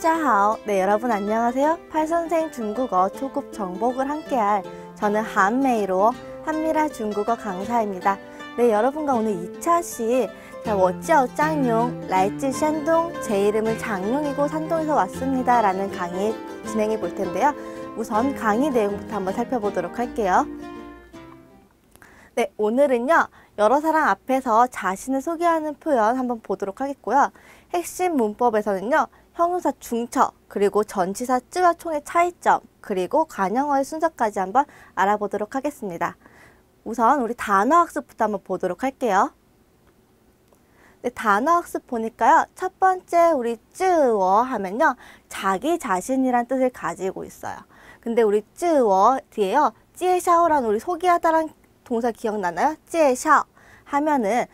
따자하오. 네, 여러분 안녕하세요. 팔선생 중국어 초급 정복을 함께할 저는 한메이로 한미라 중국어 강사입니다. 네, 여러분과 오늘 2차시 자, 워지어 짱용, 라이즈 샨동, 제 이름은 장용이고 산동에서 왔습니다. 라는 강의 진행해 볼 텐데요. 우선 강의 내용부터 한번 살펴보도록 할게요. 네, 오늘은요, 여러 사람 앞에서 자신을 소개하는 표현 한번 보도록 하겠고요. 핵심 문법에서는요, 형용사 중처, 그리고 전치사 쯔와 총의 차이점, 그리고 관형어의 순서까지 한번 알아보도록 하겠습니다. 우선 우리 단어 학습부터 한번 보도록 할게요. 네, 단어 학습 보니까요. 첫 번째 우리 쯔워 하면요. 자기 자신이란 뜻을 가지고 있어요. 근데 우리 쯔워 뒤에요. 찌에샤오라는 우리 소개하다란 동사 기억나나요? 찌에샤 하면은